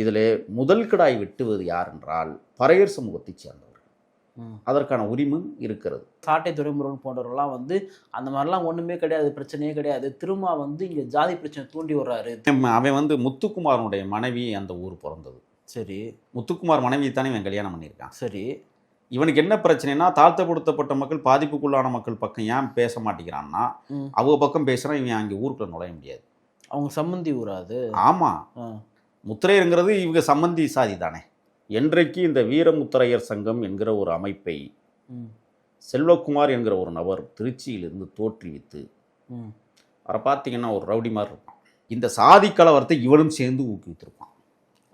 இதில் முதல் கிடாய் வெட்டுவது யார் என்றால் பறையர் சமூகத்தைச் சேர்ந்தவர்கள். அதற்கான உரிமை இருக்கிறது. சாட்டை துறைமுருகன் போன்றவர்கள்லாம் வந்து அந்த மாதிரிலாம் ஒன்றுமே கிடையாது பிரச்சனையே கிடையாது. திரும்ப வந்து இங்கே ஜாதி பிரச்சனை தூண்டி வர்றாரு. அவன் வந்து முத்துக்குமாரனுடைய மனைவி அந்த ஊர் பிறந்தது. சரி. முத்துக்குமார் மனைவி தானே இவன் கல்யாணம் பண்ணியிருக்கான். சரி. இவனுக்கு என்ன பிரச்சனைனா தாழ்த்தப்படுத்தப்பட்ட மக்கள் பாதிப்புக்குள்ளான மக்கள் பக்கம் ஏன் பேச மாட்டேங்கிறான்னா. அவங்க பக்கம் பேசுகிறான் இவன் அங்கே ஊருக்குள்ள நுழைய முடியாது. அவங்க சம்மந்தி ஊராது ஆமாம் முத்திரையருங்கிறது இவங்க சம்பந்தி சாதி தானே. என்றைக்கு இந்த வீரமுத்திரையர் சங்கம் என்கிற ஒரு அமைப்பை செல்வகுமார் என்கிற ஒரு நபர் திருச்சியிலிருந்து தோற்றுவித்து அவரை பார்த்தீங்கன்னா ஒரு ரவுடி மாதிரி இருப்பான். இந்த சாதி கலவரத்தை இவனும் சேர்ந்து ஊக்குவித்திருப்பான்.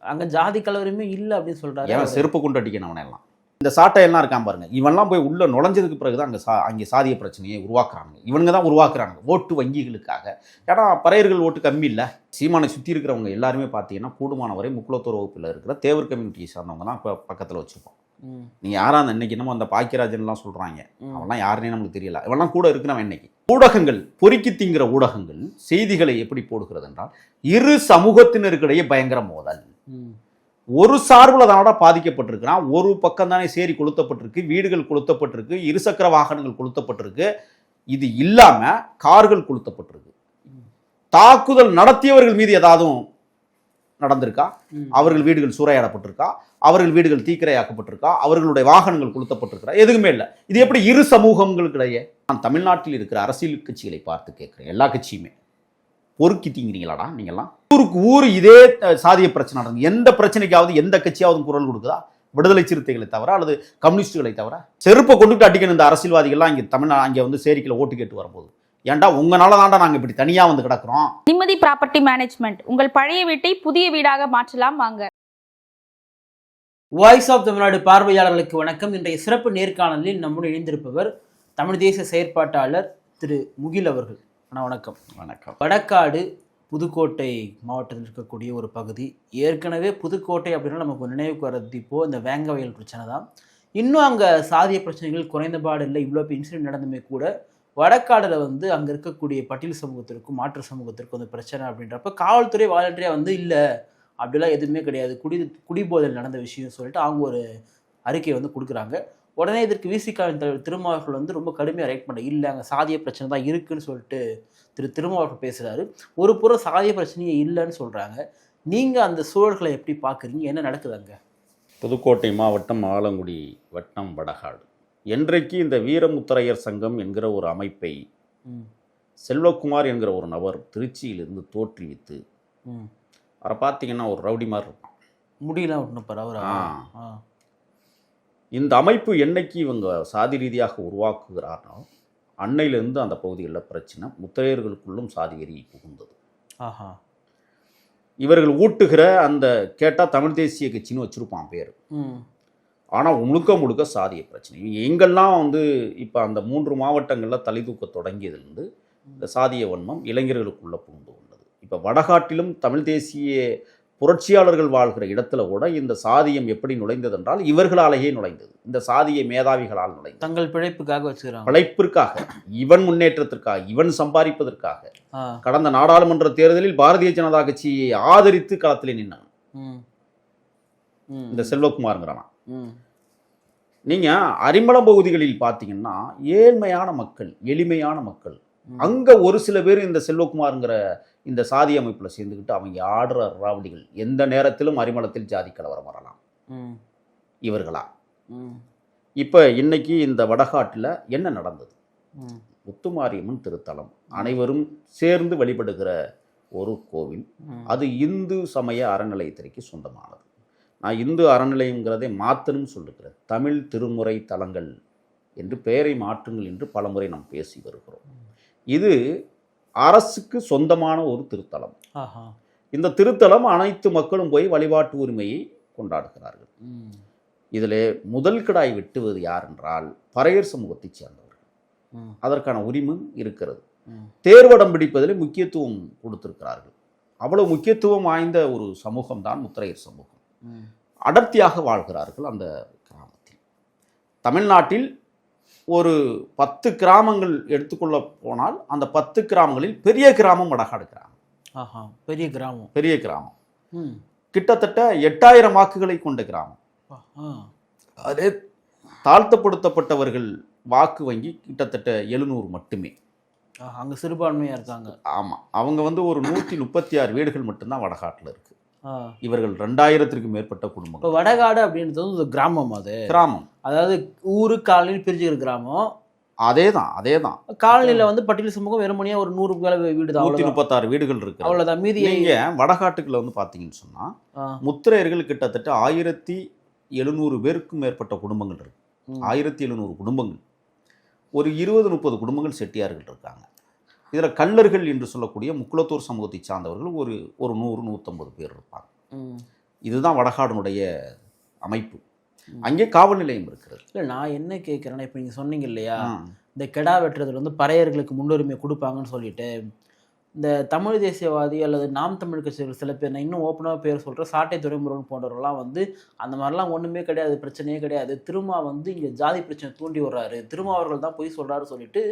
அங்கே ஜாதி கலவரமே இல்லை அப்படின்னு சொல்றாரு ஏன் செருப்பு கொண்டு அடிக்கணும் அவனெல்லாம் இந்த சாட்டை எல்லாம் இருக்கான் பாருங்க. இவன்லாம் போய் உள்ள நுழைஞ்சதுக்கு பிறகு தான் அங்கே சா அங்கே சாதிய பிரச்சனையை உருவாக்குறாங்க இவனுங்க தான் உருவாக்குறாங்க ஓட்டு வங்கிகளுக்காக. ஏன்னா பறையர்கள் ஓட்டு கம்மி இல்லை. சீமானை சுற்றி இருக்கிறவங்க எல்லாருமே பார்த்தீங்கன்னா கூடுமான வரை முக்குளத்தூர் வகுப்பில் இருக்கிற தேவர் கம்யூனிட்டியை சார்ந்தவங்க தான் இப்போ பக்கத்தில் வச்சுருப்போம் நீங்கள் யாரா அந்த இன்னைக்கு என்னமோ அந்த பாக்கியராஜன்லாம் சொல்கிறாங்க ம். அவன்லாம் யாருன்னே நமக்கு தெரியல. இவெல்லாம் கூட இருக்கிறவன் இன்னைக்கு ஊடகங்கள் பொறுக்கி திங்கிற ஊடகங்கள் செய்திகளை எப்படி போடுகிறது என்றால் இரு சமூகத்தினருக்கிடையே பயங்கர மோதல். ஒரு சார்பில் தானடா பாதிக்கப்பட்டிருக்கிறான். ஒரு பக்கம் தானே சேரி கொளுத்தப்பட்டிருக்கு வீடுகள் கொளுத்தப்பட்டிருக்கு இருசக்கர வாகனங்கள் கொளுத்தப்பட்டிருக்கு. இது இல்லாம கார்கள் கொளுத்தப்பட்டிருக்கு. தாக்குதல் நடத்தியவர்கள் மீது ஏதாவது நடந்திருக்கா. அவர்கள் வீடுகள் சூறையாடப்பட்டிருக்கா? அவர்கள் வீடுகள் தீக்கிரையாக்கப்பட்டிருக்கா? அவர்களுடைய வாகனங்கள் கொளுத்தப்பட்டிருக்கா எதுவுமே இல்லை. இது எப்படி இரு சமூகங்களுக்கிடையே? நான் தமிழ்நாட்டில் இருக்கிற அரசியல் கட்சிகளை பார்த்து கேட்குறேன். எல்லா கட்சியுமே. பொறுக்கி தீங்கிறீங்களாடா நீங்கெல்லாம்? ஊருக்கு ஊர் இதே சாதிய பிரச்சனை நடந்து எந்த பிரச்சனைக்காவது எந்த கட்சியாவது குரல் கொடுக்குதா? விடுதலை சிறுத்தைகளை தவிர அல்லது கம்யூனிஸ்டுகளை தவிர? செருப்பை கொண்டுட்டு அடிக்கணும் இந்த அரசியல்வாதிகள்லாம் இங்கே தமிழ்நா அங்கே வந்து சேரிக்கில் ஓட்டு கேட்டு வரும்போது. ஏன்டா உங்களால தான்டா நாங்கள் இப்படி தனியாக வந்து கிடக்குறோம்? நிம்மதி ப்ராப்பர்ட்டி மேனேஜ்மெண்ட். உங்கள் பழைய வீட்டை புதிய வீடாக மாற்றலாம் வாங்க. வாய்ஸ் ஆஃப் தமிழ்நாடு பார்வையாளர்களுக்கு வணக்கம். இன்றைய சிறப்பு நேர்காணலில் நம்முடன் இணைந்திருப்பவர் தமிழ் தேசிய செயற்பாட்டாளர் திரு முகில் அவர்கள். அண்ணா வணக்கம். வணக்கம். வடக்காடு புதுக்கோட்டை மாவட்டத்தில் இருக்கக்கூடிய ஒரு பகுதி. ஏற்கனவே புதுக்கோட்டை அப்படின்னா நமக்கு நினைவுக்கு வர்றது இப்போ இந்த வேங்கவயல் பிரச்சனை தான். இன்னும் அங்கே சாதிய பிரச்சனைகள் குறைந்தபாடு இல்லை. இவ்வளோ இன்சிடென்ட் நடந்துமே கூட வடக்காடில் வந்து அங்கே இருக்கக்கூடிய பட்டியல் சமூகத்திற்கும் மாற்று சமூகத்திற்கும் வந்து பிரச்சனை அப்படின்றப்ப காவல்துறை வாலண்டியாக வந்து இல்லை. அப்படிலாம் எதுவுமே கிடையாது. குடி குடிபோதல் நடந்த விஷயம் சொல்லிட்டு அவங்க ஒரு அறிக்கையை வந்து கொடுக்குறாங்க. உடனே இதற்கு விசிகாவின் தலைவர் திருமாவர்கள் வந்து ரொம்ப கடுமையாக ரைட் பண்ண இல்லை அங்கே சாதிய பிரச்சனை தான் இருக்குன்னு சொல்லிட்டு திரு திருமாவர்கள் பேசுகிறாரு ஒரு புறம் சாதிய பிரச்சனையே இல்லைன்னு சொல்கிறாங்க நீங்கள் அந்த சூழல்களை எப்படி பார்க்குறீங்க? என்ன நடக்குது அங்கே? புதுக்கோட்டை மாவட்டம் ஆலங்குடி வட்டம் வடகாடு. என்றைக்கு இந்த வீரமுத்திரையர் சங்கம் என்கிற ஒரு அமைப்பை செல்வகுமார் என்கிற ஒரு நபர் திருச்சியிலிருந்து தோற்றுவித்து அவரை பார்த்தீங்கன்னா ஒரு ரவுடி மாதிரி இருப்பான். முடியலாம் ஆ. ஆ. இந்த அமைப்பு என்னைக்கு இவங்க சாதி ரீதியாக உருவாக்குகிறாரோ அன்னையிலிருந்து அந்த பகுதிகளில் பிரச்சனை முத்திரையர்களுக்குள்ளும் சாதி வெறி புகுந்தது. ஆஹா. இவர்கள் ஊட்டுகிற அந்த கேட்டால் தமிழ் தேசிய கட்சின்னு வச்சுருப்பான் பேர். ஆனால் முழுக்க முழுக்க சாதிய பிரச்சனை. எங்கெல்லாம் வந்து இப்போ அந்த மூன்று மாவட்டங்களில் தலை தூக்க தொடங்கியதிலிருந்து இந்த சாதிய வன்மம் இளைஞர்களுக்குள்ள புகுந்து கொண்டது. இப்போ வடகாட்டிலும் தமிழ் தேசிய புரட்சியாளர்கள் வாழ்கிற இடத்துல கூட இந்த சாதியம் எப்படி நுழைந்தது என்றால் இவர்களாலேயே நுழைந்தது. இந்த சாதிய மேதாவிகளால் நுழைந்தது. தங்கள் பிழைப்புக்காக வச்சுக்கிறாங்க. பிழைப்பிற்காக இவன் முன்னேற்றத்திற்காக இவன் சம்பாதிப்பதற்காக கடந்த நாடாளுமன்ற தேர்தலில் பாரதிய ஜனதா கட்சியை ஆதரித்து களத்தில் நின்னான். ம். இந்த செல்வகுமார்ங்கிறவன். ம். நீங்கள் அரிமளம் பகுதிகளில் பார்த்தீங்கன்னா ஏழ்மையான மக்கள் எளிமையான மக்கள். அங்கே ஒரு சில பேர் இந்த செல்வகுமாருங்கிற இந்த சாதி அமைப்பில் சேர்ந்துக்கிட்டு அவங்க ஆடுற ராவடிகள் எந்த நேரத்திலும் அரிமளத்தில் ஜாதி கலவரம் வரலாம். இவர்களா? இப்போ இன்னைக்கு இந்த வடகாட்டில் என்ன நடந்தது? முத்துமாரியம்மன் திருத்தலம் அனைவரும் சேர்ந்து வழிபடுகிற ஒரு கோவில். அது இந்து சமய அறநிலையத்திற்கு சொந்தமானது. நான் இந்து அறநிலையங்கிறதை மாற்றணும்னு சொல்லுகிறேன் தமிழ் திருமுறை தலங்கள் என்று பெயரை மாற்றுங்கள் என்று பலமுறை நாம் பேசி வருகிறோம். இது அரசுக்கு சொந்தமான ஒரு திருத்தலம். இந்த திருத்தலம் அனைத்து மக்களும் போய் வழிபாட்டு உரிமையை கொண்டாடுகிறார்கள். இதில் முதல் கிடாய் வெட்டுவது யார் என்றால் பறையர் சமூகத்தைச் சேர்ந்தவர்கள். அதற்கான உரிமை இருக்கிறது. தேர்வடம் பிடிப்பதில் முக்கியத்துவம் கொடுத்திருக்கிறார்கள். அவ்வளவு முக்கியத்துவம் வாய்ந்த ஒரு சமூகம் தான் முத்திரையர் சமூகம். அடர்த்தியாக வாழ்கிறார்கள் அந்த கிராமத்தில். தமிழ்நாட்டில் ஒரு பத்து கிராமங்கள் எடுத்துக்கொள்ள போனால் அந்த பத்து கிராமங்களில் பெரிய கிராமம் வடகாடு கிராமம். ஆஹா பெரிய கிராமம். பெரிய கிராமம். கிட்டத்தட்ட எட்டாயிரம் வாக்குகளை கொண்ட கிராமம். அதே தாழ்த்தப்படுத்தப்பட்டவர்கள் வாக்கு வங்கி கிட்டத்தட்ட எழுநூறு மட்டுமே. அங்க சிறுபான்மையா இருக்காங்க. ஆமாம் அவங்க வந்து ஒரு நூற்றி முப்பத்தி ஆறு வீடுகள் மட்டும்தான் வடகாட்டில் இருக்கு. ஆ. இவர்கள் ரெண்டாயிரத்திற்கு மேற்பட்ட இப்போ குடும்பங்கள் வடகாடு அப்படின்றது ஒரு கிராமம் அது. கிராமம். அதாவது ஊரு காலனி பிரிஞ்சுக்கிற கிராமம். அதே தான் அதே தான் காலனில வந்து பட்டியல் சமூகம் வெறுமனையா ஒரு நூறு வீடு தான் நூற்றி. முப்பத்தாறு வீடுகள் இருக்கு. அவ்வளவுதான். மீதி நீங்க வடகாட்டுக்குள்ள வந்து பார்த்தீங்கன்னு சொன்னா ஆ, முத்திரையர்கள் கிட்டத்தட்ட ஆயிரத்தி எழுநூறு பேருக்கும் மேற்பட்ட குடும்பங்கள் இருக்கு. ஆயிரத்தி எழுநூறு குடும்பங்கள். ஒரு இருபது முப்பது குடும்பங்கள் செட்டியார்கள் இருக்காங்க. இதில் கள்ளர்கள் என்று சொல்லக்கூடிய முக்குளத்தூர் சமூகத்தை சார்ந்தவர்கள் ஒரு ஒரு நூறு நூற்றம்பது பேர் இருப்பாங்க. இதுதான் வடகாடனுடைய அமைப்பு. அங்கே காவல் நிலையம் இருக்கிறது இல்ல நான் என்ன கேட்கறேன்னா இப்போ நீங்க சொன்னீங்க இல்லையா. இந்த கெடா வெட்டுறதுல வந்து பறையர்களுக்கு முன்னுரிமை கொடுப்பாங்கன்னு சொல்லிட்டு இந்த தமிழ் தேசியவாதி அல்லது நாம் தமிழ் கட்சிகள் சில பேர் நான் இன்னும் ஓப்பனாக பேர் சொல்கிறேன் சாட்டை துறைமுருகன் போன்றவர்கள்லாம் வந்து அந்த மாதிரிலாம் ஒன்றுமே கிடையாது பிரச்சனையே கிடையாது. திருமா வந்து இங்கே ஜாதி பிரச்சனை தூண்டி விடுறாரு திருமா அவர்கள் தான் போய் சொல்கிறாரு சொல்லிட்டு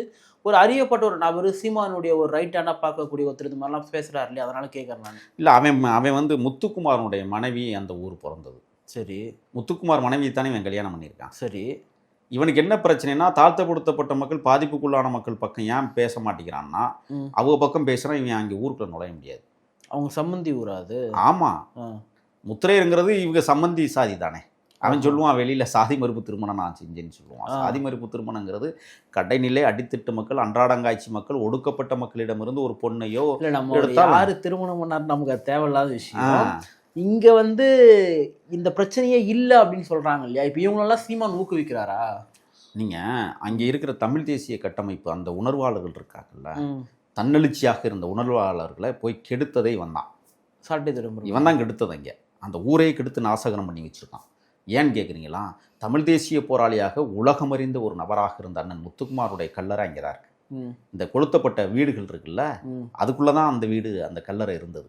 ஒரு அறியப்பட்ட ஒரு நபர் சீமானுடைய ஒரு ரைட்டான பார்க்கக்கூடிய ஒருத்தர் இது மாதிரிலாம் பேசுகிறாரு இல்லையா? அதனால கேட்குறேன் நான். இல்லை அவன் அவன் வந்து முத்துக்குமாரனுடைய மனைவி அந்த ஊர் பிறந்தது. சரி. முத்துக்குமார் மனைவி தானே இவன் கல்யாணம் பண்ணியிருக்கான். சரி. இவனுக்கு என்ன பிரச்சனைனா தாழ்த்தப்படுத்தப்பட்ட மக்கள் பாதிப்புக்குள்ளான மக்கள் பக்கம் ஏன் பேச மாட்டேங்கிறான்னா. அவங்க பக்கம் பேசுனா இவன் அங்கே ஊருக்குள்ள நுழைய முடியாது அவங்க சம்மந்தி ஊராது ஆமாம். முத்திரையருங்கிறது இவங்க சம்மந்தி சாதி தானே அவன். சொல்லுவான் வெளியில சாதி மறுப்பு திருமணம் நான் செஞ்சேன்னு சொல்லுவான். சாதி மறுப்பு திருமணங்கிறது கடைநிலை அடித்தட்டு மக்கள் அன்றாடங்காய்ச்சி மக்கள் ஒடுக்கப்பட்ட மக்களிடமிருந்து ஒரு பொண்ணையோ இல்லை நம்ம. யாரு திருமணம் பண்ணாரு நமக்கு தேவையில்லாத விஷயம் இங்க வந்து இந்த பிரச்சனையே இல்லை அப்படின்னு சொல்றாங்க இல்லையா? இப்போ இவங்களெல்லாம் சீமான் ஊக்குவிக்கிறாரா? நீங்க அங்கே இருக்கிற தமிழ் தேசிய கட்டமைப்பு அந்த உணர்வாளர்கள் இருக்காங்கல்ல. தன்னெழுச்சியாக இருந்த உணர்வாளர்களை போய் கெடுத்ததே இவன் தான் சாட்டை திரும்ப இவன் தான் கெடுத்தது அங்கே. அந்த ஊரே கெடுத்து நாசகரம் பண்ணி வச்சிருக்கான். ஏன்னு கேட்குறீங்களா தமிழ் தேசிய போராளியாக உலகமறிந்த ஒரு நபராக இருந்த அண்ணன் முத்துக்குமாருடைய கல்லறை அங்கே தான் இருக்கு. இந்த கொளுத்தப்பட்ட வீடுகள் இருக்குல்ல அதுக்குள்ளே தான் அந்த வீடு அந்த கல்லறை இருந்தது.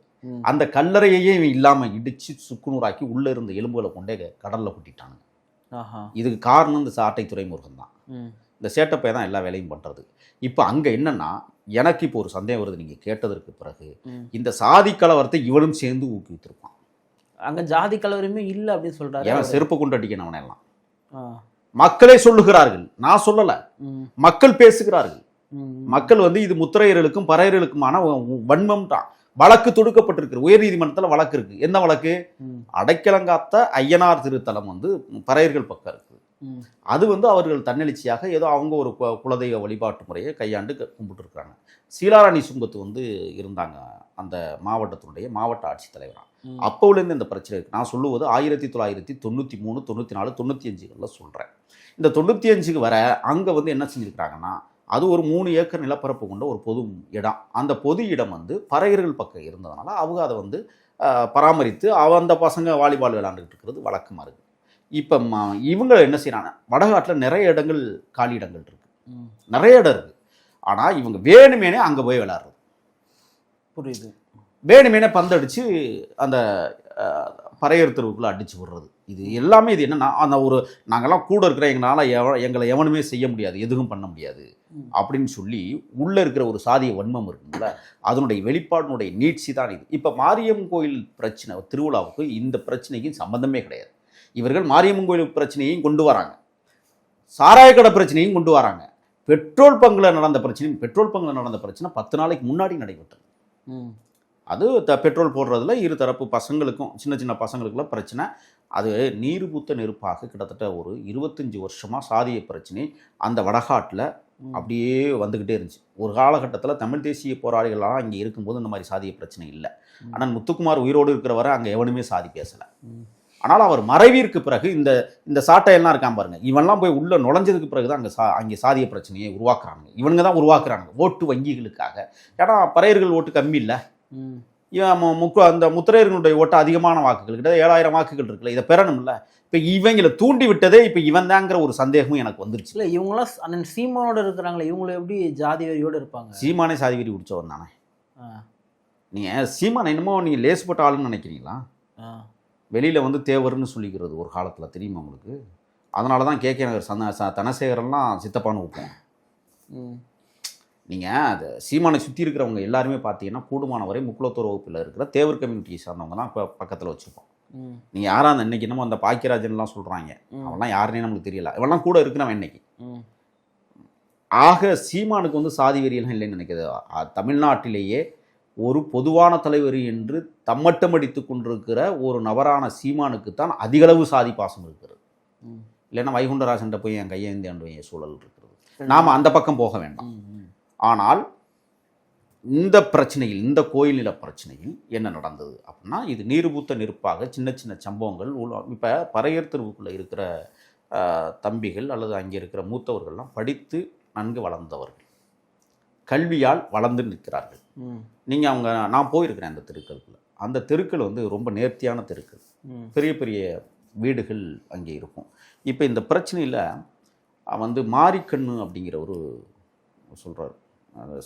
அந்த கல்லறையையே இவன் இல்லாமல் இடிச்சு சுக்குநூறாக்கி உள்ளே இருந்த எலும்புகளை கொண்டே கடலில் கொட்டிட்டானுங்க. இதுக்கு காரணம் இந்த சாட்டை துறைமுருகன் தான். இந்த சேட்டப்பை தான் எல்லா வேலையும் பண்ணுறது இப்போ அங்கே என்னன்னா எனக்கு இப்போ ஒரு சந்தேகம் வருது நீங்கள் கேட்டதற்கு பிறகு. இந்த சாதி கலவரத்தை இவனும் சேர்ந்து ஊக்குவித்திருப்பான். அங்க ஜாதி கலவரமே இல்லை அப்படின்னு சொல்றாரு ஏன். செருப்பு கொண்டு அடிக்கணும் அவனெல்லாம் ஆ. மக்களே சொல்லுகிறார்கள். நான் சொல்லலை. மக்கள் பேசுகிறார்கள். மக்கள் வந்து இது முத்திரையர்களுக்கும் பறையர்களுக்குமான வன்மம் தான் வழக்கு தொடுக்கப்பட்டிருக்கு உயர் நீதிமன்றத்தில் வழக்கு இருக்கு. என்ன வழக்கு. அடைக்கலங்காத்த ஐயனார் திருத்தலம் வந்து பறையர்கள் பக்கம் இருக்கு ம். அது வந்து அவர்கள் தன்னெழுச்சியாக ஏதோ அவங்க ஒரு குலதெய்வ வழிபாட்டு முறையை கையாண்டு க- கும்பிட்டுருக்காங்க சீலாராணி சுங்கத்து வந்து இருந்தாங்க அந்த மாவட்டத்தினுடைய மாவட்ட ஆட்சித்தலைவராக. அப்போலேருந்து இந்த பிரச்சனை இருக்குது நான் சொல்லுவது ஆயிரத்தி தொள்ளாயிரத்தி தொண்ணூற்றி மூணு தொண்ணூற்றி நாலு தொண்ணூற்றி அஞ்சுகளில் சொல்கிறேன் இந்த தொண்ணூற்றி அஞ்சுக்கு வர அங்கே வந்து என்ன செஞ்சுருக்காங்கன்னா அது ஒரு மூணு ஏக்கர் நிலப்பரப்பு கொண்ட ஒரு பொது இடம். அந்த பொது இடம் வந்து பறையர்கள் பக்கம் இருந்ததுனால அவங்க அதை வந்து பராமரித்து அவ அந்த பசங்க வாலிபால் விளையாண்டுக்கிட்டு இருக்கிறது வழக்கமாக இருக்குது இப்போ ம- இவங்க என்ன செய்கிறாங்க வடகாட்டில் நிறைய இடங்கள் காலி இடங்கள் இருக்குது. நிறைய இடம் இருக்குது ஆனால் இவங்க வேணுமேனே அங்கே போய் விளையாடுறது. புரியுது. வேணுமேனே பந்தடிச்சு அந்த பறையர் தெருவுக்குள்ளே அடிச்சு விடுறது. இது எல்லாமே இது என்னன்னா அந்த ஒரு நாங்கெல்லாம் கூட இருக்கிற எங்களால் எவ எங்களை எவனுமே செய்ய முடியாது எதுவும் பண்ண முடியாது. அப்படின்னு சொல்லி உள்ளே இருக்கிற ஒரு சாதிய வன்மம் இருக்குங்கள அதனுடைய வெளிப்பாடினுடைய நீட்சி தான் இது. இப்போ மாரியம் கோயில் பிரச்சனை திருவிழாவுக்கு இந்த பிரச்சனைக்கும் சம்பந்தமே கிடையாது. இவர்கள் மாரியம்மன் கோயில் பிரச்சனையையும் கொண்டு வராங்க. சாராய கடை பிரச்சனையும் கொண்டு வராங்க. பெட்ரோல் பங்கில் நடந்த பிரச்சனையும் பெட்ரோல் பங்கில் நடந்த பிரச்சனை பத்து நாளைக்கு முன்னாடி நடைபெற்றது. அது த பெட்ரோல் போடுறதுல இரு தரப்பு பசங்களுக்கும் சின்ன சின்ன பசங்களுக்குள்ள பிரச்சனை. அது நீர் பூத்த நெருப்பாக கிட்டத்தட்ட ஒரு இருபத்தஞ்சி வருஷமாக சாதிய பிரச்சனை. அந்த வடகாட்டில். அப்படியே வந்துக்கிட்டே இருந்துச்சு. ஒரு காலகட்டத்தில் தமிழ் தேசிய போராளிகள்லாம் இங்கே இருக்கும்போது இந்த மாதிரி சாதிய பிரச்சனை இல்லை. ஆனால் முத்துக்குமார் உயிரோடு இருக்கிற வரை அங்கே எவனுமே சாதி பேசலை. ஆனால் அவர் மறைவிற்கு பிறகு இந்த இந்த சாட்டையெல்லாம் இருக்கான் பாருங்க. இவன்லாம் போய் உள்ள நுழைஞ்சதுக்கு பிறகு தான் அங்கே சா அங்கே சாதிய பிரச்சனையை உருவாக்குறாங்க இவனுங்க தான் உருவாக்குறாங்க ஓட்டு வங்கிகளுக்காக. ஏன்னா பறையர்கள் ஓட்டு கம்மி இல்லை. இவன் முக்கு அந்த முத்திரையர்களுடைய ஓட்டு அதிகமான வாக்குகள்? கிட்ட ஏழாயிரம் வாக்குகள் இருக்குல்ல இதை பெறணும்ல? இப்போ இவங்களை தூண்டி விட்டதே இப்போ இவன் தாங்கிற ஒரு சந்தேகமும் எனக்கு வந்துருச்சு. இல்ல இவங்களாம் அண்ணன் சீமானோட இருக்கிறாங்களே இவங்கள எப்படி ஜாதி வெறியோட இருப்பாங்க? சீமானே சாதி வெறி பிடிச்சவன் தானே. நீங்கள் சீமான் என்னமோ நீங்கள் லேசுப்பட்ட ஆளுன்னு நினைக்கிறீங்களா. வெளியில் வந்து தேவர்னு சொல்லிக்கிறது ஒரு காலத்தில் தெரியுமா உங்களுக்கு? அதனால தான் கே கே நகர் சந்த ச தனசேகரெல்லாம் சித்தப்பான்னு வைப்போம் ம். நீங்கள் அது சீமானை சுற்றி இருக்கிறவங்க எல்லாருமே பார்த்தீங்கன்னா கூடுமான வரை முக்குளத்தூர் வகுப்பில் இருக்கிற தேவர் கம்யூனிட்டியை சார்ந்தவங்க தான் இப்போ பக்கத்தில் வச்சுருப்போம். நீங்கள் யாரா அந்த இன்னைக்கு என்னமோ அந்த பாக்கியராஜன்லாம் சொல்கிறாங்க ம், அவன்லாம் யாருன்னே நமக்கு தெரியல. இவெல்லாம் கூட இருக்கிறவன் இன்னைக்கு ஆக சீமானுக்கு வந்து சாதி வெறியெல்லாம் இல்லைன்னு நினைக்கிறது. தமிழ்நாட்டிலேயே ஒரு பொதுவான தலைவர் என்று தம்மட்டமடித்து கொண்டிருக்கிற ஒரு நபரான சீமானுக்கு தான் அதிகளவு சாதி பாசம் இருக்கிறது. இல்லைன்னா வைகுண்டராஜன்ட்ட போய் என் கையேந்தி ஆண்டு சூழல் இருக்கிறது. நாம் அந்த பக்கம் போக வேண்டாம். ஆனால் இந்த பிரச்சனையில் இந்த கோயில் நில பிரச்சனையில் என்ன நடந்தது அப்படின்னா இது நீர்பூத்த நெருப்பாக சின்ன சின்ன சம்பவங்கள் இப்போ பறையர் தெருவுக்குள்ளே இருக்கிற தம்பிகள் அல்லது அங்கே இருக்கிற மூத்தவர்கள்லாம் படித்து நன்கு வளர்ந்தவர்கள். கல்வியால் வளர்ந்து நிற்கிறார்கள். நீங்கள் அவங்க நான் போயிருக்கிறேன் அந்த தெருக்களுக்குள்ள அந்த தெருக்கள் வந்து ரொம்ப நேர்த்தியான தெருக்கள். பெரிய பெரிய வீடுகள் அங்கே இருக்கும். இப்போ இந்த பிரச்சனையில் வந்து மாரிக்கண்ணு அப்படிங்கிற ஒரு சொல்கிறார்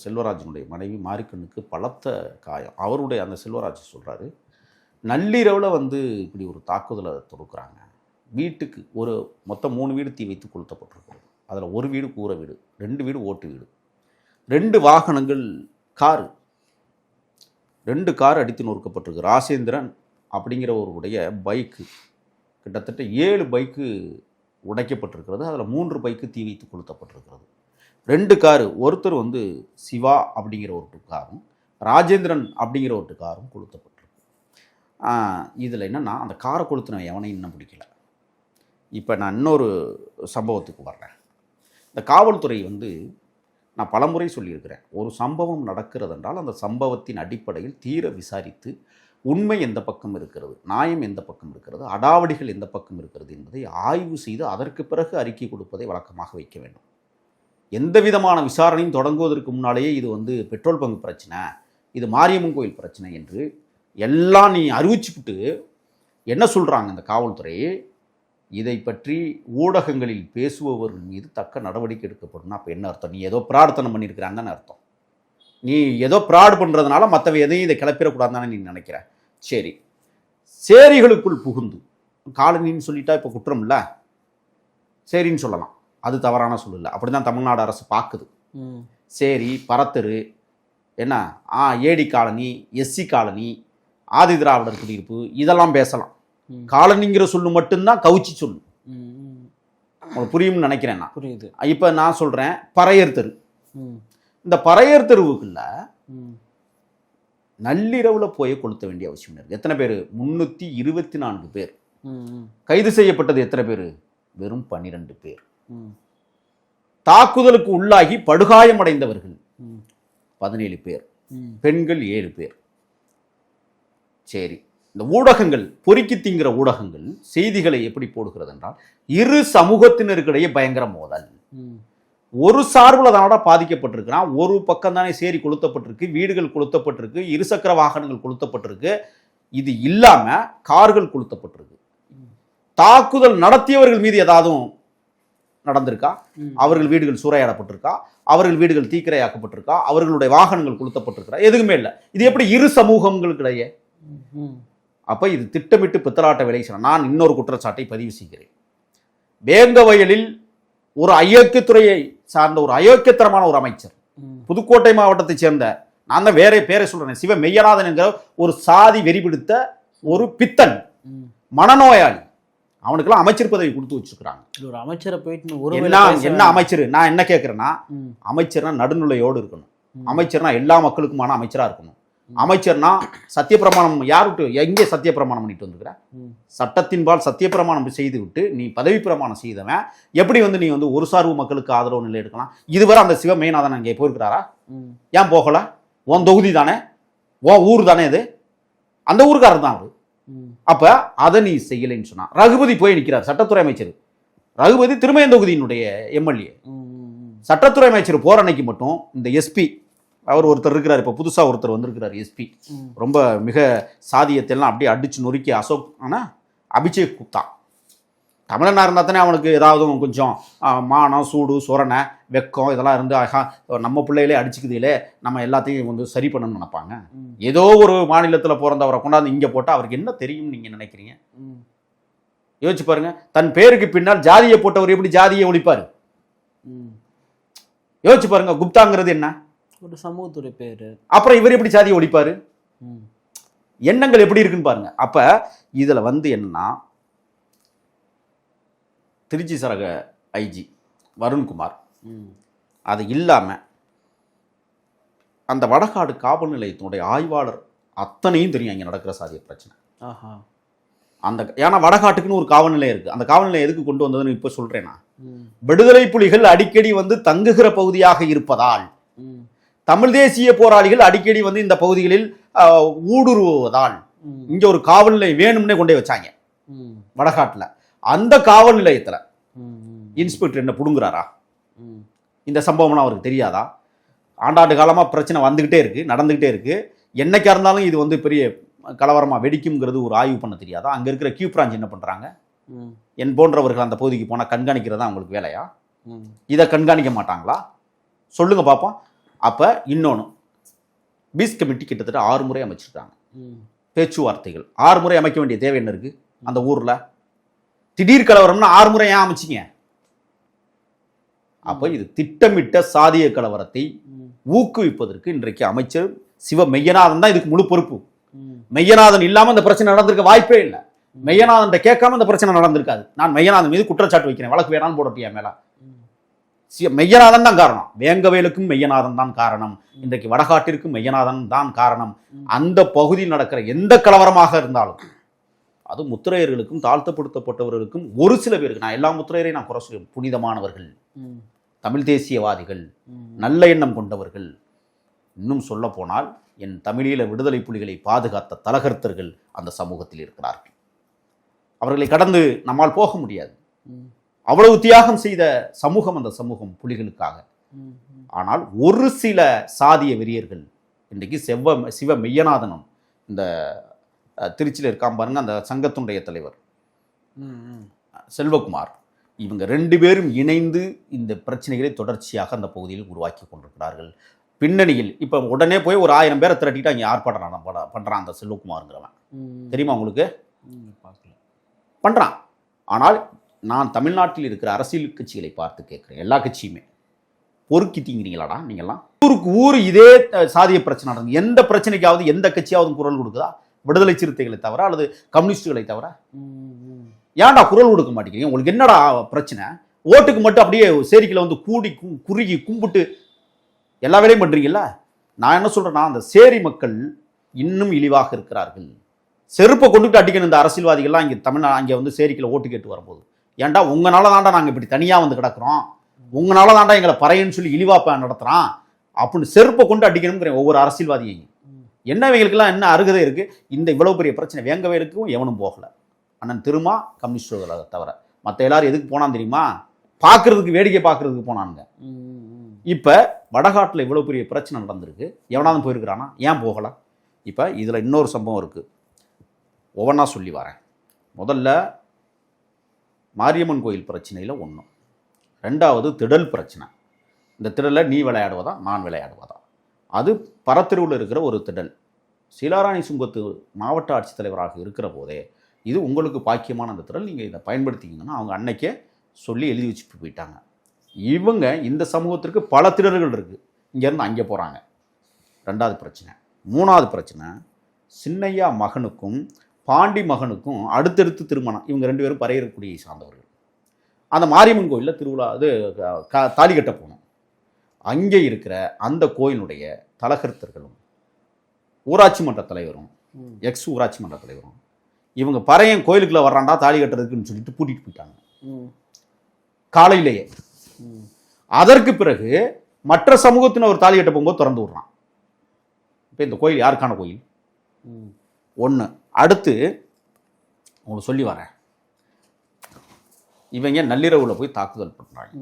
செல்வராஜனுடைய மனைவி மாரிக்கண்ணுக்கு பலத்த காயம். அவருடைய அந்த செல்வராஜ் சொல்கிறாரு நள்ளிரவில் வந்து இப்படி ஒரு தாக்குதலை தொடுக்குறாங்க. வீட்டுக்கு ஒரு மொத்தம் மூணு வீடு தீ வைத்து கொளுத்தப்பட்டிருக்கிறது. அதில் ஒரு வீடு கூரை வீடு ரெண்டு வீடு ஓட்டு வீடு ரெண்டு வாகனங்கள் காரு ரெண்டு கார் அடித்து நொறுக்கப்பட்டிருக்கு. ராசேந்திரன் அப்படிங்கிறவருடைய பைக்கு கிட்டத்தட்ட ஏழு பைக்கு உடைக்கப்பட்டிருக்கிறது. அதில் மூன்று பைக்கு தீ வைத்து கொளுத்தப்பட்டிருக்கிறது. ரெண்டு காரு. ஒருத்தர் வந்து சிவா அப்படிங்கிற ஒரு காரும் ராஜேந்திரன் அப்படிங்கிற ஒரு காரும் கொளுத்தப்பட்டிருக்கு இதில் என்னென்னா அந்த காரை கொளுத்தின எவனையும் இன்னும் பிடிக்கல. இப்போ நான் இன்னொரு சம்பவத்துக்கு வர்றேன். இந்த காவல்துறை வந்து நான் பலமுறை சொல்லியிருக்கிறேன் ஒரு சம்பவம் நடக்கிறது என்றால் அந்த சம்பவத்தின் அடிப்படையில் தீர விசாரித்து உண்மை எந்த பக்கம் இருக்கிறது நியாயம் எந்த பக்கம் இருக்கிறது அடாவடிகள் எந்த பக்கம் இருக்கிறது என்பதை ஆய்வு செய்து அதற்கு பிறகு அறிக்கை கொடுப்பதை வழக்கமாக வைக்க வேண்டும். எந்த விதமான விசாரணையும் தொடங்குவதற்கு முன்னாலேயே இது வந்து பெட்ரோல் பங்கு பிரச்சனை இது மாரியம்மன் கோயில் பிரச்சனை என்று எல்லாம் நீ அறிவிச்சுக்கிட்டு என்ன சொல்கிறாங்க இந்த காவல்துறை? இதை பற்றி ஊடகங்களில் பேசுபவர்கள் மீது தக்க நடவடிக்கை எடுக்கப்படும்னா அப்போ என்ன அர்த்தம்? நீ ஏதோ பிரார்த்தனை பண்ணியிருக்கிறாங்கன்னு அர்த்தம். நீ ஏதோ பிராடு பண்ணுறதுனால மற்றவ எதையும் இதை கிளப்பிடக்கூடாதுன்னு நீ நினைக்கிற. சரி. சேரிகளுக்குள் புகுந்து காலனின்னு சொல்லிட்டா இப்போ குற்றம் இல்லை? சரின்னு சொல்லலாம். அது தவறான சொல்லல அப்படி தான் தமிழ்நாடு அரசு பார்க்குது சேரி பரத்தரு என்ன? ஆ A D colony S C colony Adi Dravidar குடியிருப்பு இதெல்லாம் பேசலாம். காலனிங்கிற சொல்லு மட்டும்தான் கவுச்சி சொல்லு. உங்களுக்கு புரியும்னு நினைக்கிறேன் நான். புரியுது. இப்போ நான் சொல்கிறேன் பறையர் தெரு. இந்த பறையர் தெருவுக்குள்ள நள்ளிரவில் போய் கொளுத்த வேண்டிய அவசியம் இருக்குது எத்தனை பேர்? முந்நூற்றி இருபத்தி நான்கு பேர். கைது செய்யப்பட்டது எத்தனை பேர்? வெறும் பன்னிரெண்டு பேர். தாக்குதலுக்கு உள்ளாகி படுகாயமடைந்தவர்கள். அடைந்தவர்கள் பதினேழு பேர். பெண்கள் ஏழு பேர். சரி இந்த ஊடகங்கள் பொறுக்கி திங்கிற ஊடகங்கள் செய்திகளை எப்படி போடுகிறது என்றால் இரு சமூகத்தினருக்கிடையே பயங்கர மோதல். ஒரு சார்பில் தானடா பாதிக்கப்பட்டிருக்கிறான் ஒரு பக்கம் தானே சேரி கொளுத்தப்பட்டிருக்கு வீடுகள் கொளுத்தப்பட்டிருக்கு இருசக்கர வாகனங்கள் கொளுத்தப்பட்டிருக்கு. இது இல்லாமல் கார்கள் கொளுத்தப்பட்டிருக்கு. தாக்குதல் நடத்தியவர்கள் மீது ஏதாவது நடந்திருக்கா. அவர்கள் வீடுகள் சூறையாடப்பட்டிருக்கா? அவர்கள் வீடுகள் தீக்கிரையாக்கப்பட்டிருக்கா? அவர்களுடைய வாகனங்கள் கொளுத்தப்பட்டிருக்கா எதுவுமே இல்லை. இது எப்படி இரு சமூகங்களுக்கிடையே. அப்போ இது திட்டமிட்டு பித்தலாட்ட வேலை செய்யணும். நான் இன்னொரு குற்றச்சாட்டை பதிவு செய்கிறேன். வேங்க வயலில் ஒரு அயோக்கியத்துறையை சார்ந்த ஒரு அயோக்கியத்தரமான ஒரு அமைச்சர் புதுக்கோட்டை மாவட்டத்தைச் சேர்ந்த நான் தான் வேற பேரை சொல்றேன் சிவ மெய்யநாதன் என்கிற ஒரு சாதி வெறி பிடித்த ஒரு பித்தன். மனநோயாளி. அவனுக்கெல்லாம் அமைச்சர் பதவி கொடுத்து வச்சிருக்கிறாங்க. இது ஒரு அமைச்சரை போயிட்டு ஒரு என்ன என்ன அமைச்சர்? நான் என்ன கேட்குறேன்னா அமைச்சர்னா நடுநிலையோடு இருக்கணும். அமைச்சர்னா எல்லா மக்களுக்குமான அமைச்சரா இருக்கணும். அமைச்சர்னா சத்தியப்பிரமாணம் யார் விட்டு எங்கே சத்தியப்பிரமாணம் பண்ணிட்டு வந்துக்கிற. சட்டத்தின்பால் சத்தியப்பிரமாணம் செய்து விட்டு நீ பதவி பிரமாணம் செய்தவன் எப்படி வந்து நீ வந்து ஒரு சார்பு மக்களுக்கு ஆதரவு நிலை எடுக்கலாம்? இதுவரை அந்த சிவ மேநாதன் அங்கே போயிருக்கிறாரா? ஏன் போகல? உன் தொகுதி தானே? உன் ஊர் தானே இது? அந்த ஊருக்காரர் தான் அவரு. அப்ப அதை நீ செய்யலைன்னு சொன்னா ரகுபதி போய் நிற்கிறார் சட்டத்துறை அமைச்சர் ரகுபதி திருமயம் தொகுதியினுடைய எம்எல்ஏ. சட்டத்துறை அமைச்சர் போற அன்னைக்கு மட்டும் இந்த எஸ்பி அவர் ஒருத்தர் இருக்கிறார் இப்போ புதுசா ஒருத்தர் வந்திருக்கிறார் எஸ்பி. ரொம்ப மிக சாதியத்தெல்லாம் அப்படியே அடிச்சு நொறுக்கி அசோக் ஆனா அபிஷேக் குப்தா தமிழனா இருந்தா தானே அவனுக்கு ஏதாவது கொஞ்சம் மானம் சூடு சுரணை வெக்கம் இதெல்லாம் இருந்து ஆஹா நம்ம பிள்ளைகளே அடிச்சுக்குதிலே நம்ம எல்லாத்தையும் வந்து சரி பண்ணணும்னு நினைப்பாங்க. ஏதோ ஒரு மாநிலத்தில் பிறந்தவரை கொண்டாந்து இங்கே போட்டால் அவருக்கு என்ன தெரியும் நீங்கள் நினைக்கிறீங்க. யோசிச்சு பாருங்க தன் பேருக்கு பின்னால் ஜாதியை போட்டவர் எப்படி ஜாதியை ஒழிப்பார் ம். யோசிச்சு பாருங்க குப்தாங்கிறது என்ன ஒரு சமூகத்துடைய பேரு அப்புறம் இவர் எப்படி சாதியை ஒழிப்பாரு ம். எண்ணங்கள் எப்படி இருக்குன்னு பாருங்க அப்ப இதுல வந்து என்னன்னா திருச்சி சரக ஐஜி வருண்குமார். அது இல்லாம அந்த வடகாடு காவல் நிலையத்தினுடைய ஆய்வாளர் அத்தனையும் தெரியும் இங்க நடக்கிற சாதிய பிரச்சனை அந்த ஏன்னா வடகாட்டுக்குன்னு ஒரு காவல் நிலையம் இருக்கு அந்த காவல் நிலையம் எதுக்கு கொண்டு வந்ததுன்னு இப்ப ம். விடுதலை புலிகள் அடிக்கடி வந்து தங்குகிற பகுதியாக இருப்பதால். தமிழ் தேசிய போராளிகள் அடிக்கடி வந்து இந்த பகுதிகளில் ஊடுருவுவதால். இங்க ஒரு காவல் நிலையம் வேணும்னே கொண்டே வச்சாங்க. வடகாட்டுல அந்த காவல் நிலையத்துல. இன்ஸ்பெக்டர் என்ன புடுங்குறாரா. இந்த சம்பவம்லாம் அவருக்கு தெரியாதா? ஆண்டாண்டு காலமா பிரச்சனை வந்துகிட்டே இருக்கு நடந்துகிட்டே இருக்கு. என்னைக்கா இருந்தாலும் இது வந்து பெரிய கலவரமா வெடிக்கும்ங்கிறது ஒரு ஆய்வு பண்ண தெரியாதா? அங்க இருக்கிற கியூ பிரான்ச் என்ன பண்றாங்க? ம். என் போன்றவர்கள் அந்த பகுதிக்கு போனா கண்காணிக்கிறதா அவங்களுக்கு வேலையா. இதை கண்காணிக்க மாட்டாங்களா? சொல்லுங்க பார்ப்போம் அப்ப இன்னொன்று பீஸ் கமிட்டி கிட்டத்தட்ட ஆறு முறை அமைச்சிருக்காங்க. பேச்சுவார்த்தைகள். ஆறு முறை அமைக்க வேண்டிய தேவை என்ன இருக்கு? அந்த ஊர்ல திடீர் கலவரம்னு ஆறு முறை ஏன் அமைச்சிங்க? அப்ப இது திட்டமிட்ட சாதிய கலவரத்தை. ஊக்குவிப்பதற்கு இன்றைக்கு அமைச்சர் சிவ மெய்யநாதன் தான் இதுக்கு முழு பொறுப்பு. மெய்யநாதன் இல்லாம இந்த பிரச்சனை நடந்திருக்க வாய்ப்பே இல்லை. மெய்யநாதன் கேட்காம இந்த பிரச்சனை நடந்திருக்காது. நான் மெய்யநாதன் மீது குற்றச்சாட்டு வைக்கிறேன். வழக்கு வேணாலும் போடட்டியா மேல. மெய்யநாதன் தான் காரணம். வேங்கவேலுக்கும் மெய்யநாதன் தான் காரணம். இன்றைக்கு வடகாட்டிற்கும் மெய்யநாதன் தான் காரணம். அந்த பகுதியில் நடக்கிற எந்த கலவரமாக இருந்தாலும் அது முத்திரையர்களுக்கும் தாழ்த்தப்படுத்தப்பட்டவர்களுக்கும் ஒரு சில பேருக்கு நான் எல்லா முத்திரையரையும் நான் குறை சொல்ல புனிதமானவர்கள். தமிழ் தேசியவாதிகள். நல்ல எண்ணம் கொண்டவர்கள் இன்னும் சொல்ல போனால் என் தமிழீழ விடுதலை புலிகளை பாதுகாத்த தலகர்த்தர்கள் அந்த சமூகத்தில் இருக்கிறார்கள் அவர்களை கடந்து நம்மால் போக முடியாது. அவ்வளவு தியாகம் செய்த சமூகம் அந்த சமூகம் புலிகளுக்காக. ஆனால் ஒரு சில சாதிய வெறியர்கள் இன்றைக்கு செவ்வ சிவ மெய்யநாதனும் இந்த திருச்சியில் இருக்காம பாருங்க அந்த சங்கத்தினுடைய தலைவர். செல்வகுமார். இவங்க ரெண்டு பேரும் இணைந்து இந்த பிரச்சனைகளை தொடர்ச்சியாக அந்த பகுதியில் உருவாக்கி கொண்டிருக்கிறார்கள். பின்னணியில் இப்போ உடனே போய் ஒரு ஆயிரம் பேரை திரட்டிட்டு அங்கே ஆர்ப்பாட்டம் பண்றான் அந்த செல்வகுமாருங்கிறவன். தெரியுமா உங்களுக்கு? பண்றான். ஆனால் நான் தமிழ்நாட்டில் இருக்கிற அரசியல் கட்சிகளை பார்த்து கேட்குறேன். எல்லா கட்சியுமே. பொறுக்கிட்டீங்கிறீங்களாடா நீங்கெல்லாம்? ஊருக்கு ஊர் இதே சாதிய பிரச்சனை எந்த பிரச்சனைக்காவது எந்த கட்சியாவது குரல் கொடுக்குதா? விடுதலை சிறுத்தைகளை தவிர அல்லது கம்யூனிஸ்டுகளை தவிர. ஏன்டா குரல் கொடுக்க மாட்டேங்கிறீங்க உங்களுக்கு என்னடா பிரச்சனை? ஓட்டுக்கு மட்டும் அப்படியே சேரிக்கையில் வந்து கூடி குறுகி கும்பிட்டு எல்லா வேலையும் பண்றீங்கல்ல? நான் என்ன சொல்றேன்னா அந்த சேரி மக்கள் இன்னும் இழிவாக இருக்கிறார்கள். செருப்பை கொண்டுட்டு அடிக்கணும் இந்த அரசியல்வாதிகள்லாம் இங்கே தமிழ்நா அங்கே வந்து சேரிக்கையில் ஓட்டு கேட்டு வரும்போது. ஏன்டா உங்களால தான்டா நாங்கள் இப்படி தனியாக வந்து கிடக்குறோம்? உங்களால தான்டா எங்களை பறையன்னு சொல்லி இழிவாப்ப நடத்துகிறான் அப்படின்னு செருப்பை கொண்டு அடிக்கணுங்கிறேன் ஒவ்வொரு அரசியல்வாதியையும். என்னவைகளுக்கெல்லாம் என்ன அருகதை இருக்குது இந்த இவ்வளோ பெரிய பிரச்சனை வேங்கவேலுக்கும் எவனும் போகலை. அண்ணன் திருமா கம்யூனிஸ்டுகளை தவிர மற்ற எல்லாரும் எதுக்கு போனான் தெரியுமா? பார்க்கறதுக்கு வேடிக்கை பார்க்கறதுக்கு போனானுங்க. இப்போ வடகாட்டில் இவ்வளோ பெரிய பிரச்சனை நடந்திருக்கு. எவனாவது போயிருக்கிறானா? ஏன் போகலாம் இப்போ இதில் இன்னொரு சம்பவம் இருக்குது ஒவ்வொன்றா சொல்லி வரேன். முதல்ல மாரியம்மன் கோயில் பிரச்சனையில் ஒன்று ரெண்டாவது திடல் பிரச்சனை. இந்த திடலை நீ விளையாடுவதா நான் விளையாடுவதா? அது பரத்தெருவில் இருக்கிற ஒரு திடல். சீலாராணி சுங்கத்து மாவட்ட ஆட்சித்தலைவராக இருக்கிற போதே இது உங்களுக்கு பாக்கியமான அந்த திடல். நீங்கள் இதை பயன்படுத்திக்கிங்கன்னா அவங்க அன்னைக்கே சொல்லி எழுதி வச்சுட்டு போயிட்டாங்க. இவங்க இந்த சமூகத்திற்கு பல திடல்கள் இருக்குது இங்கேருந்து அங்கே போகிறாங்க ரெண்டாவது பிரச்சனை. மூணாவது பிரச்சனை சின்னையா மகனுக்கும் பாண்டி மகனுக்கும் அடுத்தடுத்து திருமணம். இவங்க ரெண்டு பேரும் பரையிறக்கூடிய சார்ந்தவர்கள். அந்த மாரியம்மன் கோயிலில் திருவிழா அது க- தாலி கட்ட போகணும் அங்கே இருக்கிற அந்த கோயிலுடைய தலகர்த்தர்களும் ஊராட்சி மன்ற தலைவரும். எக்ஸ் ஊராட்சி மன்ற தலைவரும் இவங்க பறையன் கோயிலுக்குள்ள வர்றான்டா தாலி கட்டுறதுக்குன்னு சொல்லிட்டு பூட்டிட்டு போயிட்டாங்க. காலையிலேயே. அதற்கு பிறகு மற்ற சமூகத்தினர் ஒரு தாலி கட்ட போகும்போது திறந்து விடுறான் இப்போ இந்த கோயில் யாருக்கான கோயில். ஒன்று அடுத்து உங்களுக்கு சொல்லி வரேன் இவங்க நள்ளிரவில் போய் தாக்குதல் பண்ணுறாங்க.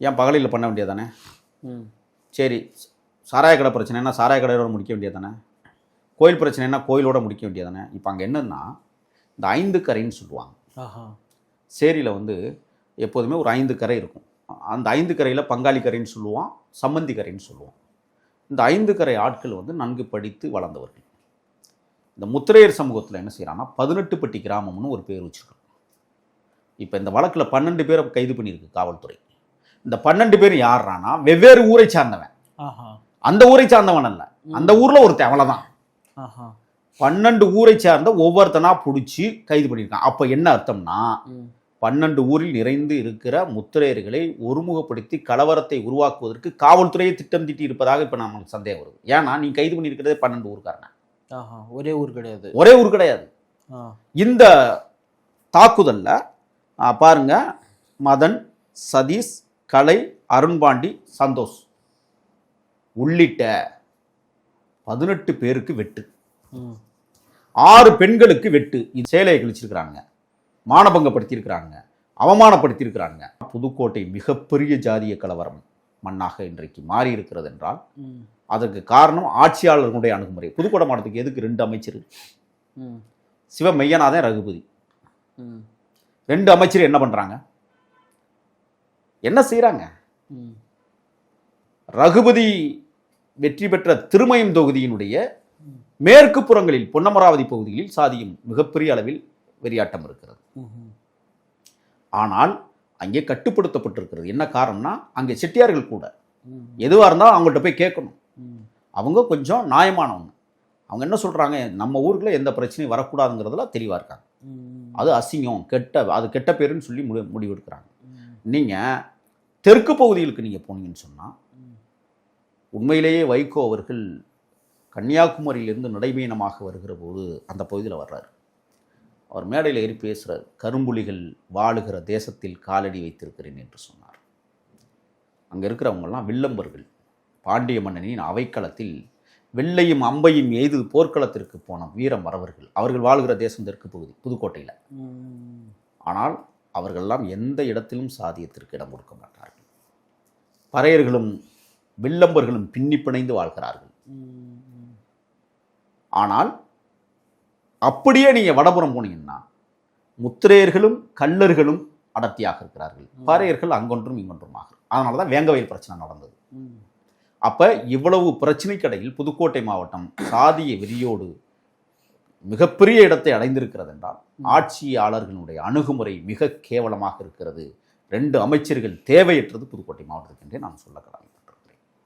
ஏன் பகலில் பண்ண வேண்டியதானே ம். சரி சாராய கடை பிரச்சனைனா சாராய கடையோட முடிக்க வேண்டியதானே கோயில் பிரச்சனைனா கோயிலோட முடிக்க வேண்டியதானே இப்போ அங்கே என்னன்னா இந்த ஐந்து கரைன்னு சொல்லுவாங்க. சேரியில் வந்து எப்போதுமே ஒரு ஐந்து கரை இருக்கும். அந்த ஐந்து கரையில் பங்காளி கரைன்னு சொல்லுவான் சம்மந்தி கரைன்னு சொல்லுவான். இந்த ஐந்து கரை ஆட்கள் வந்து நன்கு படித்து வளர்ந்தவர்கள். இந்த முத்திரையர் சமூகத்தில் என்ன செய்கிறான்னா பதினெட்டுப்பட்டி கிராமம்னு ஒரு பேர் வச்சுருக்கோம் இப்போ இந்த வழக்கில் பன்னெண்டு பேரை கைது பண்ணியிருக்கு காவல்துறை. இந்த பன்னெண்டு பேர் யாருறானா வெவ்வேறு ஊரை சார்ந்தவன். அந்த ஊரை சார்ந்தவன் அல்ல. அந்த ஊர்ல ஒருத்தன் அவ்வளவுதான். பன்னெண்டு ஊரை சார்ந்த ஒவ்வொருத்தனா பிடிச்சி கைது பண்ணியிருக்கான். அப்ப என்ன அர்த்தம்னா. பன்னெண்டு ஊரில் நிறைந்து இருக்கிற முத்திரையர்களை ஒருமுகப்படுத்தி கலவரத்தை உருவாக்குவதற்கு காவல்துறையை திட்டம் தீட்டி இருப்பதாக இப்ப நமக்கு சந்தேகம் வருது. ஏன்னா நீ கைது பண்ணியிருக்கிறதே பன்னெண்டு ஊருக்காரன. ஒரே ஊர் கிடையாது. ஒரே ஊர் கிடையாது. இந்த தாக்குதல்ல பாருங்க மதன் சதீஷ் கலை அருண்பாண்டி சந்தோஷ். உள்ளிட்ட பதினெட்டு பேருக்கு வெட்டு. ஆறு பெண்களுக்கு வெட்டு. இது சேலையை கழிச்சிருக்கிறாங்க. மானபங்கப்படுத்தியிருக்கிறாங்க. அவமானப்படுத்தியிருக்கிறாங்க. புதுக்கோட்டை மிகப்பெரிய ஜாதிய கலவரம் மண்ணாக இன்றைக்கு மாறி இருக்கிறது என்றால் அதற்கு காரணம் ஆட்சியாளர்களுடைய அணுகுமுறை. புதுக்கோட்டை மாவட்டத்துக்கு எதுக்கு ரெண்டு அமைச்சர்? சிவ மெய்யநாதன் ரகுபதி. ரெண்டு அமைச்சர் என்ன பண்றாங்க? என்ன செய்றாங்க? ம். ரகுபதி வெற்றி பெற்ற திருமயம் தொகுதியினுடைய மேற்கு புறங்களில் பொன்னமராவதி பகுதிகளில் சாதியும் மிகப்பெரிய அளவில் வெறியாட்டம் இருக்கிறது. ஆனால் அங்கே கட்டுப்படுத்தப்பட்டிருக்கிறது. என்ன காரணம்னா அங்கே செட்டியார்கள் கூட. எதுவாக இருந்தாலும் அவங்கள்ட்ட போய் கேட்கணும். அவங்க கொஞ்சம் நியாயமானவங்க. அவங்க என்ன சொல்றாங்க? நம்ம ஊருக்குள்ள எந்த பிரச்சனையும் வரக்கூடாதுங்கிறதுல தெளிவாக இருக்காங்க. அது அசிங்கம் கெட்ட அது கெட்ட பேருன்னு சொல்லி முடி முடிவெடுக்கிறாங்க. நீங்கள் தெற்கு பகுதிகளுக்கு நீங்கள் போனீங்கன்னு சொன்னால். உண்மையிலேயே வைகோ அவர்கள் கன்னியாகுமரியிலிருந்து நடைமீனமாக வருகிற போது அந்த பகுதியில் வர்றாரு. அவர் மேடையில் ஏறி பேசுகிறார் கரும்புலிகள் வாழுகிற தேசத்தில் காலடி வைத்திருக்கிறேன் என்று சொன்னார். அங்கே இருக்கிறவங்கெல்லாம் வில்லம்பர்கள். பாண்டிய மன்னனின் அவைக்களத்தில் வெள்ளையும் அம்பையும் எய்து போர்க்களத்திற்கு போன வீர மறவர்கள் அவர்கள் வாழ்கிற தேசம் தெற்கு பகுதி புதுக்கோட்டையில். ஆனால் அவர்களெல்லாம் எந்த இடத்திலும் சாதியத்திற்கு இடம் கொடுக்க மாட்டார்கள். பறையர்களும் வில்லம்பர்களும் பின்னி பிணைந்து வாழ்கிறார்கள். ஆனால் அப்படியே நீங்க வடபுறம் போனீங்கன்னா முத்திரையர்களும் கல்லர்களும் அடர்த்தியாக இருக்கிறார்கள். பறையர்கள் அங்கொன்றும் இங்கொன்றுமாக. அதனால தான் வேங்கவயல் பிரச்சனை நடந்தது. அப்ப இவ்வளவு பிரச்சனைக்கடையில் புதுக்கோட்டை மாவட்டம் சாதிய வெறியோடு மிகப்பெரிய இடத்தை அடைந்திருக்கிறது என்றால் ஆட்சியாளர்களுடைய அணுகுமுறை மிக கேவலமாக இருக்கிறது. ரெண்டு அமைச்சர்கள் தேவையற்றது புதுக்கோட்டை மாவட்டத்துக்கு என்றே நான் சொல்ல கடமை.